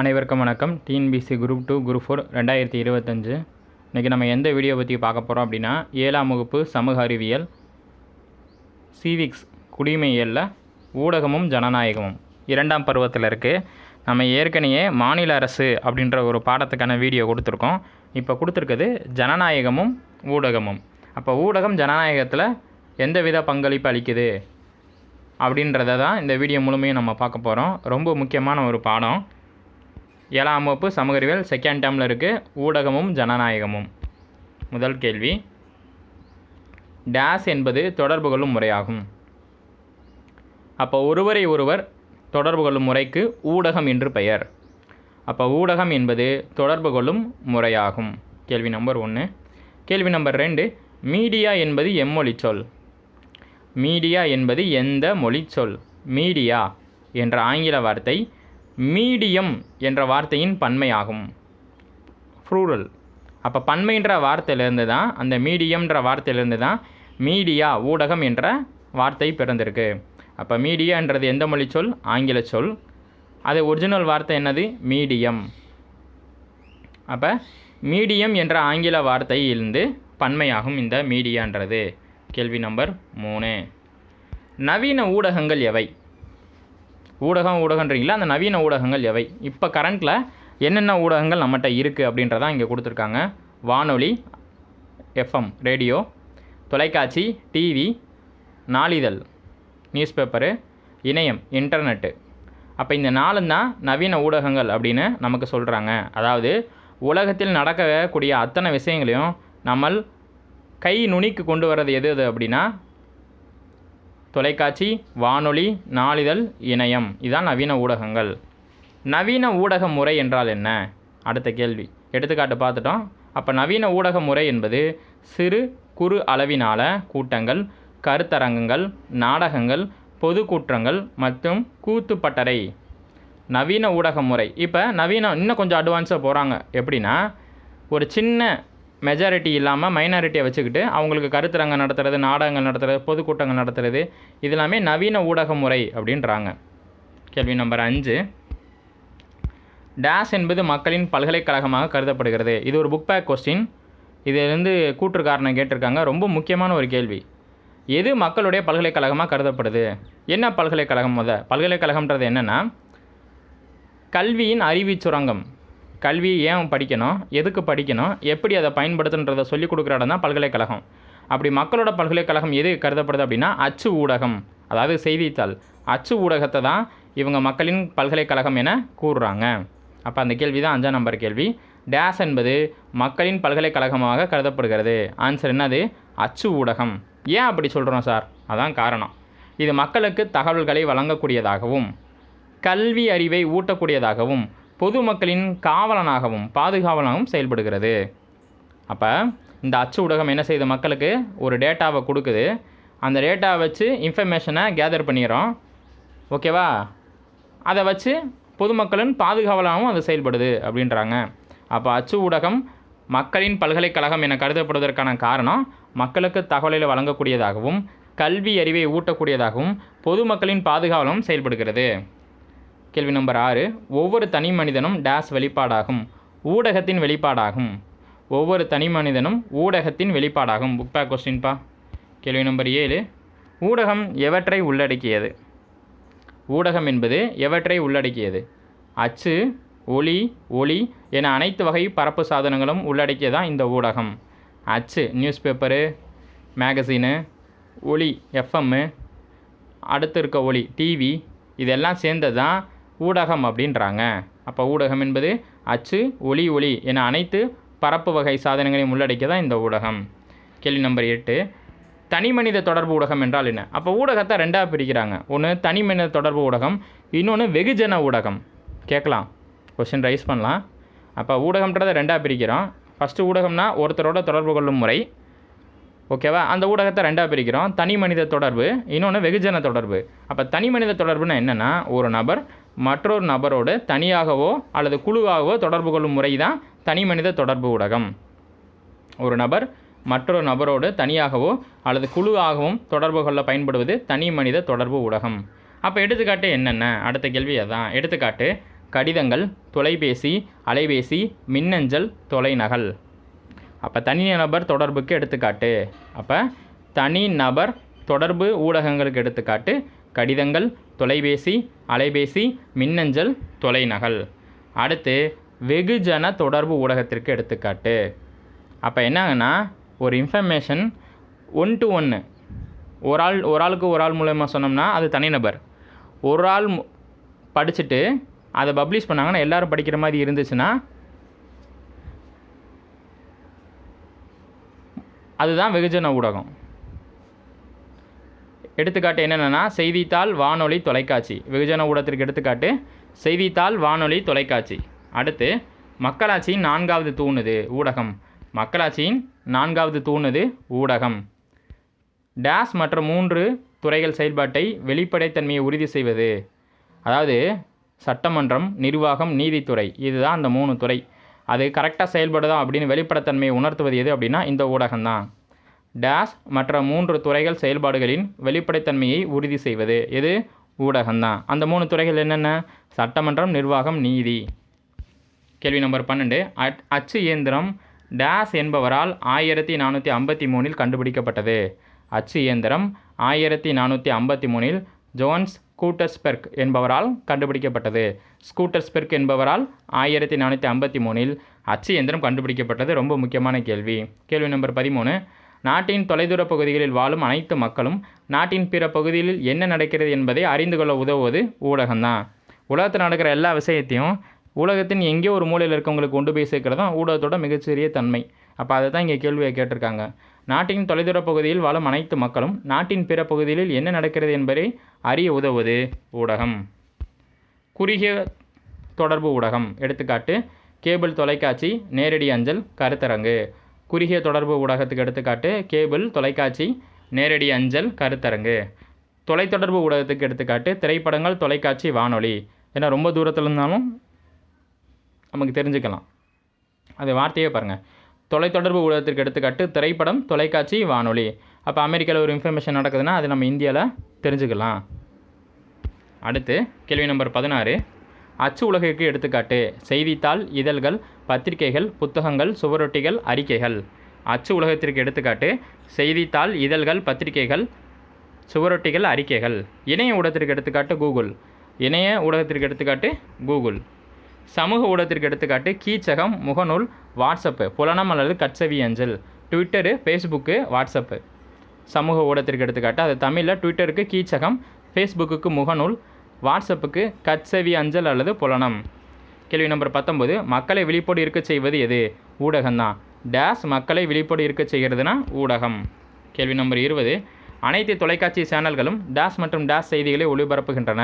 அனைவருக்கும் வணக்கம். TNPSC group two group four ரெண்டாயிரத்தி இருபத்தஞ்சு. இன்றைக்கி நம்ம எந்த வீடியோ பற்றி பார்க்க போகிறோம் அப்படின்னா ஏழாம் வகுப்பு சமூக அறிவியல் சிவிக்ஸ் குடிமையலில் ஊடகமும் ஜனநாயகமும். இரண்டாம் பருவத்தில் இருக்குது நம்ம ஏற்கனவே மாநில அரசு அப்படின்ற ஒரு பாடத்துக்கான வீடியோ கொடுத்துருக்கோம். இப்போ கொடுத்துருக்குது ஜனநாயகமும் ஊடகமும். அப்போ ஊடகம் ஜனநாயகத்தில் எந்த வித பங்களிப்பு அளிக்குது அப்படின்றத தான் இந்த வீடியோ முழுமையும் நம்ம பார்க்க போகிறோம் ரொம்ப முக்கியமான ஒரு பாடம். ஏழாம் வகுப்பு சமூக அறிவியல் செகண்ட் டேர்மில் இருக்குது ஊடகமும் ஜனநாயகமும். முதல் கேள்வி. டேஸ் என்பது தொடர்பு கொள்ளும் முறையாகும். அப்போ ஒருவரை ஒருவர் தொடர்பு கொள்ளும் முறைக்கு ஊடகம் என்று பெயர். அப்போ ஊடகம் என்பது தொடர்பு கொள்ளும் முறையாகும். கேள்வி நம்பர் ஒன்று கேள்வி நம்பர் ரெண்டு. மீடியா என்பது எம்மொழி சொல். மீடியா என்பது எந்த மொழி சொல்? மீடியா என்ற ஆங்கில வார்த்தை மீடியம் என்ற வார்த்தையின் பன்மையாகும். ஃப்ரூரல். அப்போ பன்மைன்ற வார்த்தையிலேருந்து தான் அந்த மீடியம்ன்ற வார்த்தையிலேருந்து தான் மீடியா ஊடகம் என்ற வார்த்தை பிறந்திருக்கு. அப்போ மீடியான்றது எந்த மொழி சொல்? ஆங்கில சொல். அது ஒரிஜினல் வார்த்தை என்னது? மீடியம். அப்போ மீடியம் என்ற ஆங்கில வார்த்தையிலிருந்து பன்மையாகும் இந்த மீடியான்றது. கேள்வி நம்பர் மூணு. நவீன ஊடகங்கள் எவை? ஊடகம் ஊடகன்றீங்களா? அந்த நவீன ஊடகங்கள் எவை? இப்போ கரண்ட்டில் என்னென்ன ஊடகங்கள் நம்மகிட்ட இருக்குது அப்படின்றதான் இங்கே கொடுத்துருக்காங்க. வானொலி எஃப்எம் ரேடியோ தொலைக்காட்சி டிவி நாளிதழ் நியூஸ் பேப்பரு இணையம் இன்டர்நெட்டு அப்போ இந்த நாலும் தான் நவீன ஊடகங்கள் அப்படின்னு நமக்கு சொல்கிறாங்க அதாவது உலகத்தில் நடக்கக்கூடிய அத்தனை விஷயங்களையும் நம்ம கை நுனிக்கு கொண்டு வர்றது எது எது அப்படின்னா தொலைக்காட்சி வானொலி நாளிதழ் இணையம். இதுதான் நவீன ஊடகங்கள். நவீன ஊடக முறை என்றால் என்ன? அடுத்த கேள்வி. எடுத்துக்காட்டு பார்த்துட்டோம். அப்போ நவீன ஊடக முறை என்பது சிறு குறு அளவினால கூட்டங்கள் கருத்தரங்கங்கள் நாடகங்கள் பொதுக்கூற்றங்கள் மற்றும் கூத்துப்பட்டறை. நவீன ஊடக முறை. இப்போ நவீன இன்னும் கொஞ்சம் அட்வான்ஸாக போகிறாங்க எப்படின்னா ஒரு சின்ன மெஜாரிட்டி இல்லாமல் மைனாரிட்டியை வச்சுக்கிட்டு அவங்களுக்கு கருத்தரங்கம் நடத்துறது நாடகங்கள் நடத்துறது பொதுக்கூட்டங்கள் நடத்துறது இது எல்லாமே நவீன ஊடக முறை அப்படின்றாங்க. கேள்வி நம்பர் அஞ்சு. டேஸ் என்பது மக்களின் பல்கலைக்கழகமாக கருதப்படுகிறது. இது ஒரு புக் பேக் கொஸ்டின் இதிலிருந்து கூற்று காரணம் கேட்டிருக்காங்க. ரொம்ப முக்கியமான ஒரு கேள்வி. எது மக்களுடைய பல்கலைக்கழகமாக கருதப்படுது? என்ன பல்கலைக்கழகம் முத? பல்கலைக்கழகம்ன்றது என்னென்னா கல்வியின் அறிவு சுரங்கம். கல்வி ஏன் படிக்கணும்? எதுக்கு படிக்கணும்? எப்படி அதை பயன்படுத்துன்றதை சொல்லிக் கொடுக்குற இடம் தான் பல்கலைக்கழகம். அப்படி மக்களோட பல்கலைக்கழகம் எது கருதப்படுது அப்படின்னா அச்சு ஊடகம். அதாவது செய்தித்தாள். அச்சு ஊடகத்தை தான் இவங்க மக்களின் பல்கலைக்கழகம் என கூறுறாங்க. அப்போ அந்த கேள்வி தான் அஞ்சாம் நம்பர் கேள்வி. டேஸ் என்பது மக்களின் பல்கலைக்கழகமாக கருதப்படுகிறது. ஆன்சர் என்னது? அச்சு ஊடகம். ஏன் அப்படி சொல்கிறோம் சார்? அதான் காரணம். இது மக்களுக்கு தகவல்களை வழங்கக்கூடியதாகவும் கல்வி அறிவை ஊட்டக்கூடியதாகவும் பொதுமக்களின் காவலனாகவும் பாதுகாவலாகவும் செயல்படுகிறது. அப்போ இந்த அச்சு ஊடகம் என்ன செய்யுது மக்களுக்கு ஒரு டேட்டாவை கொடுக்குது. அந்த டேட்டாவை வச்சு இன்ஃபர்மேஷனை கேதர் பண்ணிடுறோம். ஓகேவா அதை வச்சு பொதுமக்களின் பாதுகாவலாகவும் அது செயல்படுது அப்படின்றாங்க. அப்போ அச்சு ஊடகம் மக்களின் பல்கலைக்கழகம் என கருதப்படுவதற்கான காரணம் மக்களுக்கு தகவலை வழங்கக்கூடியதாகவும் கல்வி அறிவை ஊட்டக்கூடியதாகவும் பொதுமக்களின் பாதுகாவலும் செயல்படுகிறது. கேள்வி நம்பர் ஆறு. ஒவ்வொரு தனி மனிதனும் டேஸ் வெளிப்பாடாகும். ஊடகத்தின் வெளிப்பாடாகும். ஒவ்வொரு தனி மனிதனும் ஊடகத்தின் வெளிப்பாடாகும். புக் பேக் கொஸ்டின்பா கேள்வி நம்பர் ஏழு. ஊடகம் எவற்றை உள்ளடக்கியது? ஊடகம் என்பது எவற்றை உள்ளடக்கியது? அச்சு ஒளி ஒளி என அனைத்து வகை பரப்பு சாதனங்களும் உள்ளடக்கியதான் இந்த ஊடகம்? அச்சு நியூஸ் பேப்பரு மேகசீனு ஒளி எஃப்எம்மு அடுத்து இருக்க ஒளி டிவி இதெல்லாம் சேர்ந்தது தான் ஊடகம் அப்படின்றாங்க. அப்போ ஊடகம் என்பது அச்சு ஒளி ஒளி என அனைத்து பரப்பு வகை சாதனங்களையும் உள்ளடக்கிய தான் இந்த ஊடகம். கேள்வி நம்பர் எட்டு. தனி மனித தொடர்பு ஊடகம் என்றால் என்ன? அப்போ ஊடகத்தை ரெண்டாக பிரிக்கிறாங்க. ஒன்று தனி மனித தொடர்பு ஊடகம் இன்னொன்று வெகுஜன ஊடகம். கேட்கலாம். கொஷின் ரைஸ் பண்ணலாம். அப்போ ஊடகம்ன்றதை ரெண்டாக பிரிக்கிறோம். ஃபஸ்ட்டு ஊடகம்னா ஒருத்தரோட தொடர்பு கொள்ளும் முறை. ஓகேவா அந்த ஊடகத்தை ரெண்டாக பிரிக்கிறோம். தனி மனித தொடர்பு இன்னொன்று வெகுஜன தொடர்பு. அப்போ தனி மனித தொடர்புனா என்னென்னா ஒரு நபர் மற்றொரு நபரோடு தனியாகவோ அல்லது குழுவாகவோ தொடர்பு கொள்ளும் முறை தான் தனி மனித தொடர்பு ஊடகம். ஒரு நபர் மற்றொரு நபரோடு தனியாகவோ அல்லது குழுவாகவும் தொடர்பு கொள்ள பயன்படுவது தனி மனித தொடர்பு ஊடகம். அப்போ எடுத்துக்காட்டு என்னென்ன? அடுத்த கேள்வி அதான். எடுத்துக்காட்டு கடிதங்கள் தொலைபேசி அலைபேசி மின்னஞ்சல் தொலைநகல். அப்போ தனிநபர் தொடர்புக்கு எடுத்துக்காட்டு. அப்போ தனி நபர் தொடர்பு ஊடகங்களுக்கு எடுத்துக்காட்டு கடிதங்கள் தொலைபேசி அலைபேசி மின்னஞ்சல் தொலைநகல். அடுத்து வெகுஜன தொடர்பு ஊடகத்திற்கு எடுத்துக்காட்டு. அப்போ என்னங்கன்னா ஒரு இன்ஃபர்மேஷன் ஒன் டு ஒன்று ஒரு ஆள் ஒரு ஆளுக்கு ஒரு ஆள் மூலயமா சொன்னோம்னா அது தனிநபர். ஒரு ஆள் மு- படிச்சுட்டு அதை பப்ளிஷ் பண்ணாங்கன்னா எல்லாரும் படிக்கிற மாதிரி இருந்துச்சுன்னா அதுதான் வெகுஜன ஊடகம். எடுத்துக்காட்டு என்னென்னா செய்தித்தாள் வானொலி தொலைக்காட்சி. வெகுஜன ஊடகத்திற்கு எடுத்துக்காட்டு செய்தித்தாள் வானொலி தொலைக்காட்சி. அடுத்து மக்களாட்சியின் நான்காவது தூணுது ஊடகம். மக்களாட்சியின் நான்காவது தூணுது ஊடகம். டேஸ் மற்ற மூன்று துறைகள் செயல்பாட்டை வெளிப்படைத்தன்மையை உறுதி செய்வது. அதாவது சட்டமன்றம் நிர்வாகம் நீதித்துறை. இதுதான் அந்த மூணு துறை. அது கரெக்டாக செயல்படுதா அப்படின்னு வெளிப்படைத்தன்மையை உணர்த்துவது எது அப்படின்னா இந்த ஊடகம்தான். டேஸ் மற்ற மூன்று துறைகள் செயல்பாடுகளின் வெளிப்படைத்தன்மையை உறுதி செய்வது. எது? ஊடகம்தான். அந்த மூணு துறைகள் என்னென்ன? சட்டமன்றம் நிர்வாகம் நீதி. கேள்வி நம்பர் பன்னெண்டு. அச்- அச்சு இயந்திரம் டேஸ் என்பவரால் ஆயிரத்தி நானூற்றி ஐம்பத்தி மூணில் கண்டுபிடிக்கப்பட்டது. அச்சு இயந்திரம் ஆயிரத்தி நானூற்றி ஐம்பத்தி மூணில் ஜோன்ஸ் ஸ்கூட்டர்ஸ்பெர்க் என்பவரால் கண்டுபிடிக்கப்பட்டது. ஸ்கூட்டர்ஸ்பெர்க் என்பவரால் ஆயிரத்தி நானூற்றி ஐம்பத்தி மூணில் அச்சு இயந்திரம் கண்டுபிடிக்கப்பட்டது. ரொம்ப முக்கியமான கேள்வி. கேள்வி நம்பர் பதிமூணு. நாட்டின் தொலைதூர பகுதிகளில் வாழும் அனைத்து மக்களும் நாட்டின் பிற பகுதிகளில் என்ன நடக்கிறது என்பதை அறிந்து கொள்ள உதவுவது ஊடகம்தான். உலகத்தில் நடக்கிற எல்லா விஷயத்தையும் உலகத்தின் எங்கேயோ ஒரு மூலையில் இருக்கவங்களுக்கு கொண்டு போய் சேர்க்கிறது தான் ஊடகத்தோட மிகச்சிறிய தன்மை. அப்போ அதை தான் இங்கே கேள்வியை கேட்டிருக்காங்க. நாட்டின் தொலைதூர பகுதியில் வாழும் அனைத்து மக்களும் நாட்டின் பிற பகுதிகளில் என்ன நடக்கிறது என்பதை அறிய உதவுவது ஊடகம். குறுகிய தொடர்பு ஊடகம். எடுத்துக்காட்டு கேபிள் தொலைக்காட்சி நேரடி அஞ்சல் கருத்தரங்கு. குறுகிய தொடர்பு ஊடகத்துக்கு எடுத்துக்காட்டு கேபிள் தொலைக்காட்சி நேரடி அஞ்சல் கருத்தரங்கு. தொலைத்தொடர்பு ஊடகத்துக்கு எடுத்துக்காட்டு திரைப்படங்கள் தொலைக்காட்சி வானொலி. ஏன்னா ரொம்ப தூரத்தில் இருந்தாலும் நமக்கு தெரிஞ்சுக்கலாம். அது வார்த்தையே பாருங்கள் தொலைத்தொடர்பு ஊடகத்திற்கு எடுத்துக்காட்டு திரைப்படம் தொலைக்காட்சி வானொலி. அப்போ அமெரிக்காவில் ஒரு இன்ஃபர்மேஷன் நடக்குதுன்னா அது நம்ம இந்தியாவில் தெரிஞ்சுக்கலாம். அடுத்து கேள்வி நம்பர் பதினாறு. அச்சு உலகிற்கு எடுத்துக்காட்டு. செய்தித்தாள் இதழ்கள் பத்திரிகைகள் புத்தகங்கள் சுவரொட்டிகள் அறிக்கைகள். அச்சு உலகத்திற்கு எடுத்துக்காட்டு. செய்தித்தாள் இதழ்கள் பத்திரிகைகள் சுவரொட்டிகள் அறிக்கைகள். இணைய ஊடகத்திற்கு எடுத்துக்காட்டு கூகுள். இணைய ஊடகத்திற்கு எடுத்துக்காட்டு கூகுள். சமூக ஊடகத்திற்கு எடுத்துக்காட்டு கீச்சகம் முகநூல் வாட்ஸ்அப்பு புலனம் அல்லது கட்சவி அஞ்சல். Twitter Facebook WhatsApp. சமூக ஊடகத்திற்கு எடுத்துக்காட்டு. அது தமிழில் ட்விட்டருக்கு கீச்சகம் ஃபேஸ்புக்குக்கு முகநூல் வாட்ஸ்அப்புக்கு கட்செவி அஞ்சல் அல்லது புலனம். கேள்வி நம்பர் பத்தொம்பது மக்களை விழிப்போடு இருக்கச் செய்வது எது? ஊடகம்தான் டேஸ் மக்களை விழிப்போடு இருக்கச் செய்கிறதுனா ஊடகம். கேள்வி நம்பர் இருபது அனைத்து தொலைக்காட்சி சேனல்களும் டேஸ் மற்றும் டேஸ் செய்திகளை ஒளிபரப்புகின்றன.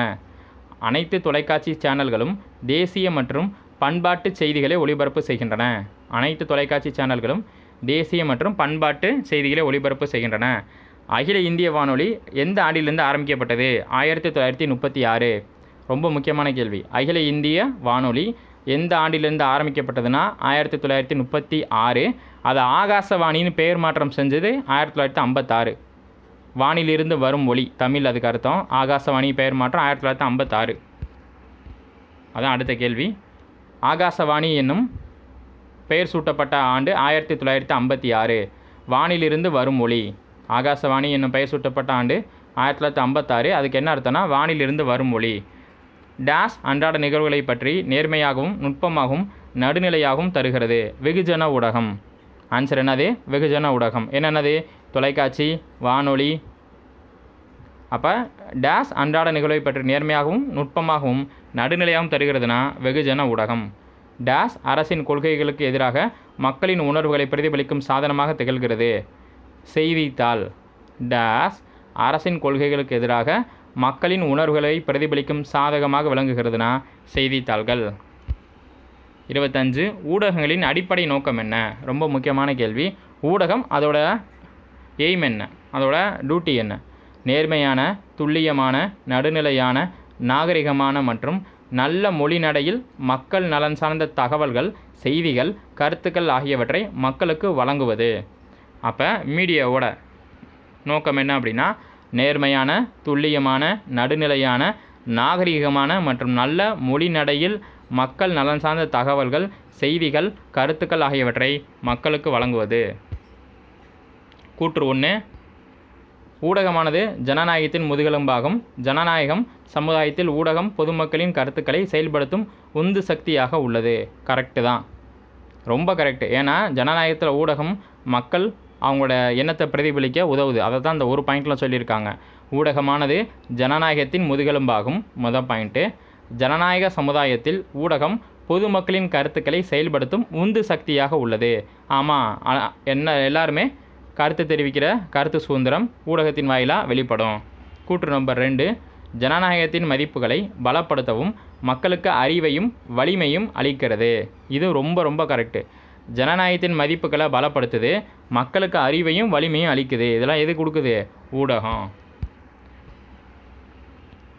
அனைத்து தொலைக்காட்சி சேனல்களும் தேசிய மற்றும் பண்பாட்டு செய்திகளை ஒளிபரப்பு செய்கின்றன. அனைத்து தொலைக்காட்சி சேனல்களும் தேசிய மற்றும் பண்பாட்டு செய்திகளை ஒளிபரப்பு செய்கின்றன. அகில இந்திய வானொலி எந்த ஆண்டிலிருந்து ஆரம்பிக்கப்பட்டது? ஆயிரத்தி தொள்ளாயிரத்தி முப்பத்தி ஆறு. ரொம்ப முக்கியமான கேள்வி. அகில இந்திய வானொலி எந்த ஆண்டிலிருந்து ஆரம்பிக்கப்பட்டதுன்னா ஆயிரத்தி தொள்ளாயிரத்தி முப்பத்தி ஆறு. அதை ஆகாசவாணின்னு பெயர் மாற்றம் செஞ்சது ஆயிரத்தி தொள்ளாயிரத்தி ஐம்பத்தாறு. வானிலிருந்து வரும் ஒளி தமிழ் அதுக்கு அர்த்தம். ஆகாசவாணி பெயர் மாற்றம் ஆயிரத்தி தொள்ளாயிரத்தி ஐம்பத்தாறு. அதான் அடுத்த கேள்வி. ஆகாசவாணி என்னும் பெயர் சூட்டப்பட்ட ஆண்டு ஆயிரத்தி தொள்ளாயிரத்தி ஐம்பத்தி ஆறு. வானிலிருந்து வரும் ஒளி ஆகாசவாணி என்னும் பெயர் சூட்டப்பட்ட ஆண்டு ஆயிரத்தி தொள்ளாயிரத்தி ஐம்பத்தாறு. அதுக்கு என்ன அர்த்தம்னா வானிலிருந்து வரும் ஒளி. டேஸ் அன்றாட நிகழ்வுகளை பற்றி நேர்மையாகவும் நுட்பமாகவும் நடுநிலையாகவும் தருகிறது. வெகுஜன ஊடகம். ஆன்சர் என்னது? வெகுஜன ஊடகம். என்னென்னது தொலைக்காட்சி வானொலி. அப்போ டேஸ் அன்றாட நிகழ்வை பற்றி நேர்மையாகவும் நுட்பமாகவும் நடுநிலையாகவும் தருகிறதுனா வெகுஜன ஊடகம். டேஸ் அரசின் கொள்கைகளுக்கு எதிராக மக்களின் உணர்வுகளை பிரதிபலிக்கும் சாதனமாக திகழ்கிறது. செய்தித்தாள். டேஸ் அரசின் கொள்கைகளுக்கு எதிராக மக்களின் உணர்வுகளை பிரதிபலிக்கும் சாதகமாக விளங்குகிறதுனா செய்தித்தாள்கள். இருபத்தஞ்சு ஊடகங்களின் அடிப்படை நோக்கம் என்ன? ரொம்ப முக்கியமான கேள்வி. ஊடகம் அதோட எய்ம் என்ன? அதோட டியூட்டி என்ன? நேர்மையான துல்லியமான நடுநிலையான நாகரிகமான மற்றும் நல்ல மொழி நடையில் மக்கள் நலன் சார்ந்த தகவல்கள் செய்திகள் கருத்துக்கள் ஆகியவற்றை மக்களுக்கு வழங்குவது. அப்போ மீடியாவோட நோக்கம் என்ன அப்படின்னா நேர்மையான துல்லியமான நடுநிலையான நாகரிகமான மற்றும் நல்ல மொழி நடையில் மக்கள் நலன் சார்ந்த தகவல்கள் செய்திகள் கருத்துக்கள் ஆகியவற்றை மக்களுக்கு வழங்குவது. கூற்று ஒன்று ஊடகமானது ஜனநாயகத்தின் முதுகெலும்பாகும். ஜனநாயகம் சமுதாயத்தில் ஊடகம் பொதுமக்களின் கருத்துக்களை செயல்படுத்தும் உந்து சக்தியாக உள்ளது. கரெக்டு தான். ரொம்ப கரெக்டு ஏன்னா ஜனநாயகத்தில் ஊடகம் மக்கள் அவங்களோட எண்ணத்தை பிரதிபலிக்க உதவுது. அதை தான் இந்த ஒரு பாயிண்டில் சொல்லியிருக்காங்க. ஊடகமானது ஜனநாயகத்தின் முதுகெலும்பாகும். மொதல் பாயிண்ட்டு ஜனநாயக சமுதாயத்தில் ஊடகம் பொதுமக்களின் கருத்துக்களை செயல்படுத்தும் உந்து சக்தியாக உள்ளது. ஆமாம் என்ன எல்லாருமே கருத்து தெரிவிக்கிற கருத்து சுதந்திரம் ஊடகத்தின் வாயிலாக வெளிப்படும். கூற்று நம்பர் ரெண்டு. ஜனநாயகத்தின் மதிப்புகளை பலப்படுத்தவும் மக்களுக்கு அறிவையும் வலிமையும் அளிக்கிறது. இது ரொம்ப ரொம்ப கரெக்டு ஜனநாயகத்தின் மதிப்புகளை பலப்படுத்துது. மக்களுக்கு அறிவையும் வலிமையும் அளிக்குது. இதெல்லாம் எது கொடுக்குது? ஊடகம்.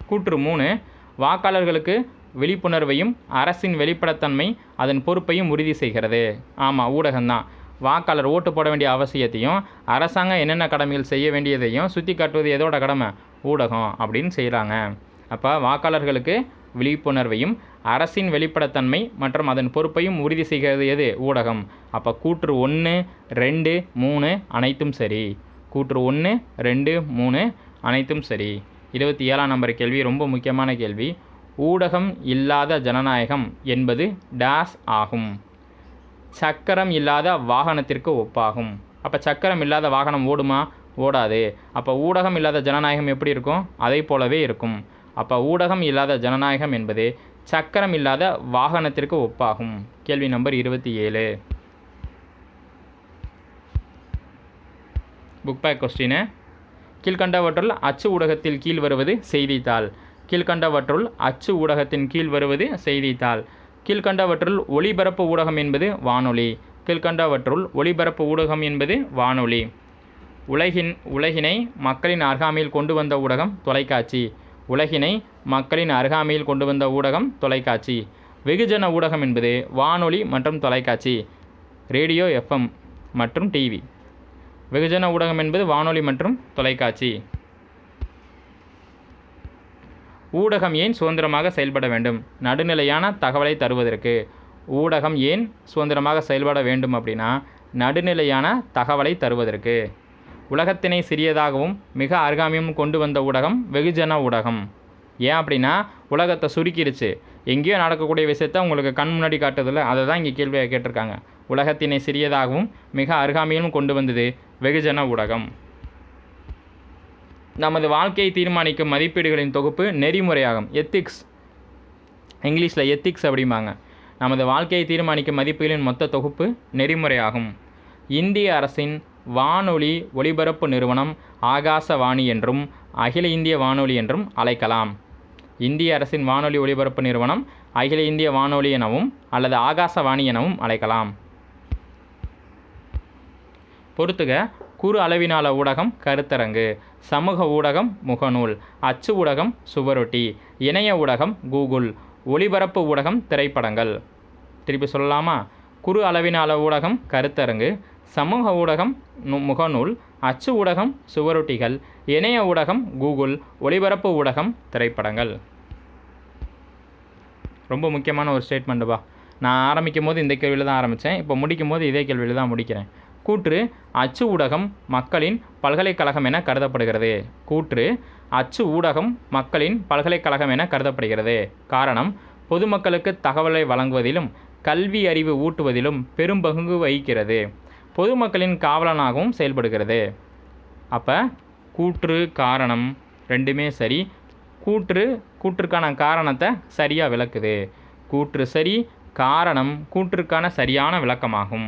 கூற்று மூணு. வாக்காளர்களுக்கு விழிப்புணர்வையும் அரசின் வெளிப்படத்தன்மை அதன் பொறுப்பையும் உறுதி செய்கிறது. ஆமாம் ஊடகம்தான். வாக்காளர் ஓட்டு போட வேண்டிய அவசியத்தையும் அரசாங்கம் என்னென்ன கடமைகள் செய்ய வேண்டியதையும் சுற்றி காட்டுவது எதோட கடமை? ஊடகம் அப்படின்னு செய்கிறாங்க அப்போ வாக்காளர்களுக்கு விழிப்புணர்வையும் அரசின் வெளிப்படைத்தன்மை மற்றும் அதன் பொறுப்பையும் உறுதி செய்கிறது எது? ஊடகம். அப்போ கூற்று ஒன்று ரெண்டு மூணு அனைத்தும் சரி. கூற்று ஒன்று ரெண்டு மூணு அனைத்தும் சரி. இருபத்தி ஏழாம் நம்பர் கேள்வி ரொம்ப முக்கியமான கேள்வி. ஊடகம் இல்லாத ஜனநாயகம் என்பது டேஸ் ஆகும். சக்கரம் இல்லாத வாகனத்திற்கு ஒப்பாகும். அப்போ சக்கரம் இல்லாத வாகனம் ஓடுமா? ஓடாது. அப்போ ஊடகம் இல்லாத ஜனநாயகம் எப்படி இருக்கும்? அதை போலவே இருக்கும். அப்போ ஊடகம் இல்லாத ஜனநாயகம் என்பது சக்கரம் இல்லாத வாகனத்திற்கு ஒப்பாகும். கேள்வி நம்பர் இருபத்தி ஏழு. புக் பேக் கொஸ்டின் கீழ்கண்டவற்றுள் அச்சு ஊடகத்தில் கீழ் வருவது செய்தித்தாள். கீழ்கண்டவற்றுள் அச்சு ஊடகத்தின் கீழ் வருவது செய்தித்தாள். கீழ்கண்டவற்றுள் ஒளிபரப்பு ஊடகம் என்பது வானொலி. கீழ்கண்டவற்றுள் ஒளிபரப்பு ஊடகம் என்பது வானொலி. உலகின் உலகினை மக்களின் அருகாமையில் கொண்டு வந்த ஊடகம் தொலைக்காட்சி. உலகினை மக்களின் அருகாமையில் கொண்டு வந்த ஊடகம் தொலைக்காட்சி. வெகுஜன ஊடகம் என்பது வானொலி மற்றும் தொலைக்காட்சி ரேடியோ எஃப்எம் மற்றும் டிவி. வெகுஜன ஊடகம் என்பது வானொலி மற்றும் தொலைக்காட்சி. ஊடகம் ஏன் சுதந்திரமாக செயல்பட வேண்டும்? நடுநிலையான தகவலை தருவதற்கு ஊடகம் ஏன் சுதந்திரமாக செயல்பட வேண்டும் அப்படின்னா நடுநிலையான தகவலை தருவதற்கு. உலகத்தினை சிறியதாகவும் மிக அருகாமையும் கொண்டு வந்த ஊடகம் வெகுஜன ஊடகம். ஏன் அப்படின்னா உலகத்தை சுருக்கிருச்சு. எங்கேயோ நடக்கக்கூடிய விஷயத்த உங்களுக்கு கண் முன்னாடி காட்டுதில்ல அதை தான் இங்கே கேள்வியாக கேட்டிருக்காங்க. உலகத்தினை சிறியதாகவும் மிக அருகாமையிலும் கொண்டு வந்தது வெகுஜன ஊடகம். நமது வாழ்க்கையை தீர்மானிக்கும் மதிப்பீடுகளின் தொகுப்பு நெறிமுறையாகும். எத்திக்ஸ் இங்கிலீஷில் எத்திக்ஸ் அப்படிம்பாங்க. நமது வாழ்க்கையை தீர்மானிக்கும் மதிப்புகளின் மொத்த தொகுப்பு நெறிமுறையாகும். இந்திய அரசின் வானொலி ஒலிபரப்பு நிறுவனம் ஆகாசவாணி என்றும் அகில இந்திய வானொலி என்றும் அழைக்கலாம். இந்திய அரசின் வானொலி ஒலிபரப்பு நிறுவனம் அகில இந்திய வானொலி எனவும் அல்லது ஆகாசவாணி எனவும் அழைக்கலாம். பொறுத்துக குறு அளவினால ஊடகம் கருத்தரங்கு சமூக ஊடகம் முகநூல் அச்சு ஊடகம் சுவரொட்டி இணைய ஊடகம் கூகுள் ஒளிபரப்பு ஊடகம் திரைப்படங்கள். திருப்பி சொல்லலாமா? குறு அளவினால ஊடகம் கருத்தரங்கு சமூக ஊடகம் நு- முகநூல் அச்சு ஊடகம் சுவரொட்டிகள் இணைய ஊடகம் கூகுள் ஒளிபரப்பு ஊடகம் திரைப்படங்கள். ரொம்ப முக்கியமான ஒரு ஸ்டேட்மெண்ட்டுப்பா நான் ஆரம்பிக்கும் போது இந்த கேள்வியில் தான் ஆரம்பித்தேன் இப்போ முடிக்கும் போது இதே கேள்வியில் தான் முடிக்கிறேன். கூற்று அச்சு ஊடகம் மக்களின் பல்கலைக்கழகம் என கருதப்படுகிறது. கூற்று அச்சு ஊடகம் மக்களின் பல்கலைக்கழகம் என கருதப்படுகிறது. காரணம் பொதுமக்களுக்கு தகவலை வழங்குவதிலும் கல்வி அறிவு ஊட்டுவதிலும் பெரும் பங்கு வகிக்கிறது. பொதுமக்களின் காவலனாகவும் செயல்படுகிறது. அப்போ கூற்று காரணம் ரெண்டுமே சரி. கூற்று கூற்றுக்கான காரணத்தை சரியாக விளக்குது. கூற்று சரி காரணம் கூற்றுக்கான சரியான விளக்கமாகும்.